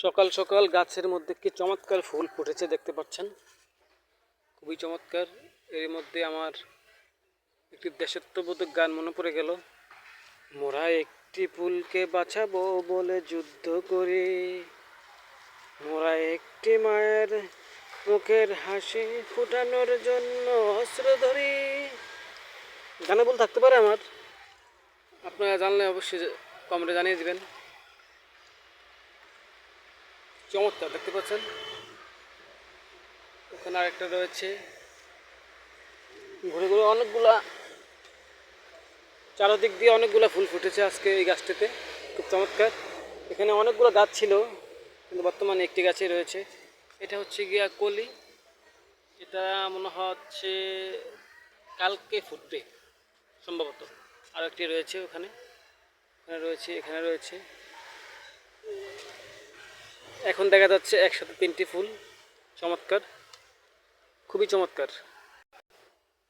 সকাল সকাল গাছের মধ্যে কি চমৎকার ফুল ফুটেছে দেখতে পাচ্ছেন? খুবই চমৎকার। এর মধ্যে আমার একটি দেশত্ববোধক গান মনে পড়ে গেল। মোরা একটি ফুলকে বাঁচাবো বলে যুদ্ধ করে, মোরা একটি মায়ের মুখের হাসি ফুটানোর জন্য অস্ত্র ধরি। গানে বল থাকতে পারে আমার। আপনারা জানলে অবশ্যই কমেন্টে জানিয়ে দিবেন। চমৎকার, দেখতে পাচ্ছেন? ওখানে আরেকটা রয়েছে। ঘুরে ঘুরে অনেকগুলা, চারদিক দিয়ে অনেকগুলা ফুল ফুটেছে আজকে এই গাছটিতে, খুব চমৎকার। এখানে অনেকগুলো গাছ ছিল, কিন্তু বর্তমানে একটি গাছই রয়েছে। এটা হচ্ছে গিয়া কলি। এটা মনে হচ্ছে কালকে ফুটবে, সম্ভবত। আর একটি রয়েছে ওখানে। এখানে রয়েছে এখানে রয়েছে। এখন দেখা যাচ্ছে একসাথে তিনটি ফুল, চমৎকার, খুবই চমৎকার।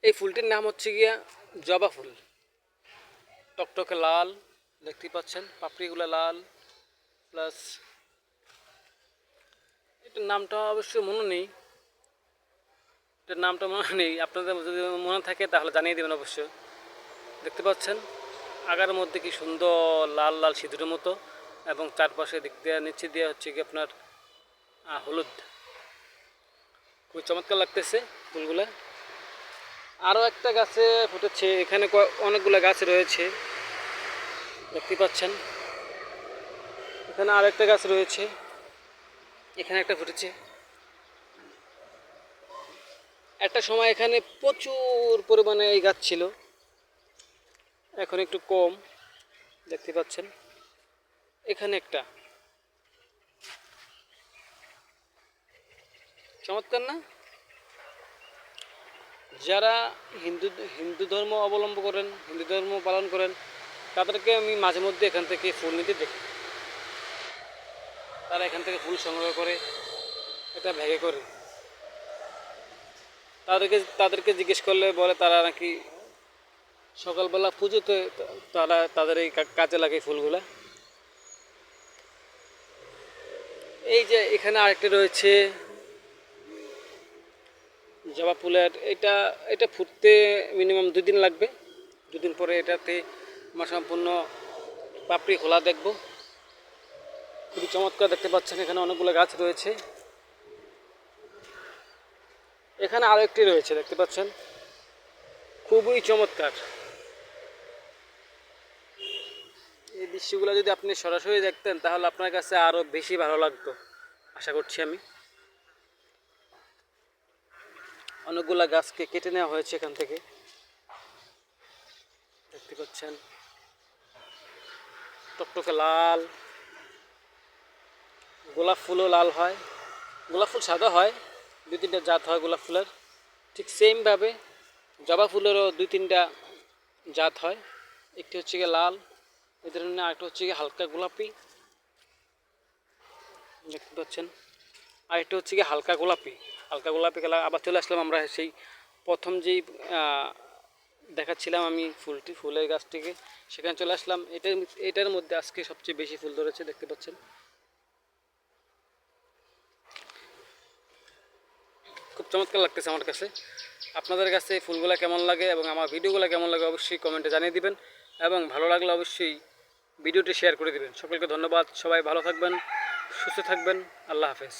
এই ফুলটির নাম হচ্ছে গিয়া জবা ফুল। টকটকে লাল, দেখতেই পাচ্ছেন, পাপড়িগুলো লাল, প্লাস এটার নামটা অবশ্যই মনে নেই। এটার নামটা মনে নেই। আপনাদের যদি মনে থাকে তাহলে জানিয়ে দেবেন অবশ্যই। দেখতে পাচ্ছেন, আগার মধ্যে কি সুন্দর লাল লাল সিঁদুরের মতো। এবং চারপাশে দিক দিয়ে, নিচে দিয়ে হচ্ছে কি আপনার হলুদ। খুবই চমৎকার লাগতেছে ফুলগুলা। আরও একটা গাছে ফুটেছে, এখানে অনেকগুলো গাছ রয়েছে। দেখতে পাচ্ছেন। এখানে আর একটা গাছ রয়েছে। এখানে একটা ফুটেছে। একটা সময় এখানে প্রচুর পরিমাণে এই গাছ ছিল। এখন একটু কম। দেখতে পাচ্ছেন। এখানে একটা। চমৎকার না? যারা হিন্দু হিন্দু ধর্ম অবলম্বন করেন, হিন্দু ধর্ম পালন করেন, তাদেরকে আমি মাঝে মধ্যে এখান থেকে ফুল নিতে দেখি। তারা এখান থেকে ফুল সংগ্রহ করে, এটা ভেগে করে। তাদেরকে তাদেরকে জিজ্ঞেস করলে বলে তারা নাকি সকালবেলা পুজোতে তারা, তাদের এই কাজে লাগে ফুলগুলা। এই যে এখানে আরেকটা রয়েছে। জবা ফুলের, এটা এটা ফুটতে মিনিমাম দুই দিন লাগবে। দুদিন পরে এটাতে আমার সম্পূর্ণ পাপড়ি খোলা দেখব। খুবই চমৎকার দেখতে পাচ্ছেন, এখানে অনেকগুলো গাছ রয়েছে। এখানে আরও একটি রয়েছে, দেখতে পাচ্ছেন? খুবই চমৎকার এই দৃশ্যগুলো যদি আপনি সরাসরি দেখতেন, তাহলে আপনার কাছে আরও বেশি ভালো লাগতো। আশা করছি আমি। অনেকগুলা গাছকে কেটে নেওয়া হয়েছে এখান থেকে। দেখতে পাচ্ছেন? টকটকে লাল। গোলাপ ফুলও লাল হয়। গোলাপ ফুল সাদা হয়। দুই তিনটা জাত হয় গোলাপ ফুলের। ঠিক সেমভাবে জবা ফুলেরও দুই তিনটা জাত হয়। একটি হচ্ছে গিয়ে লাল এই ধরনের আরেকটা হচ্ছে গিয়ে হালকা গোলাপি। দেখতে পাচ্ছেন? আরেকটা হচ্ছে গিয়ে হালকা গোলাপি। হালকা গোলাপি কালার। আবার চলে আসলাম আমরা সেই প্রথম যেই দেখাচ্ছিলাম আমি ফুলটি, ফুলের গাছটিকে, সেখানে চলে আসলাম। এটার এটার মধ্যে আজকে সবচেয়ে বেশি ফুল ধরেছে, দেখতে পাচ্ছেন? খুব চমৎকার লাগতেছে আমার কাছে। আপনাদের কাছে ফুলগুলো কেমন লাগে এবং আমার ভিডিওগুলো কেমন লাগে অবশ্যই কমেন্টে জানিয়ে দিবেন। এবং ভালো লাগলে অবশ্যই ভিডিওটি শেয়ার করে দেবেন। সকলকে ধন্যবাদ। সবাই ভালো থাকবেন সুস্থ থাকবেন। আল্লাহ হাফেজ।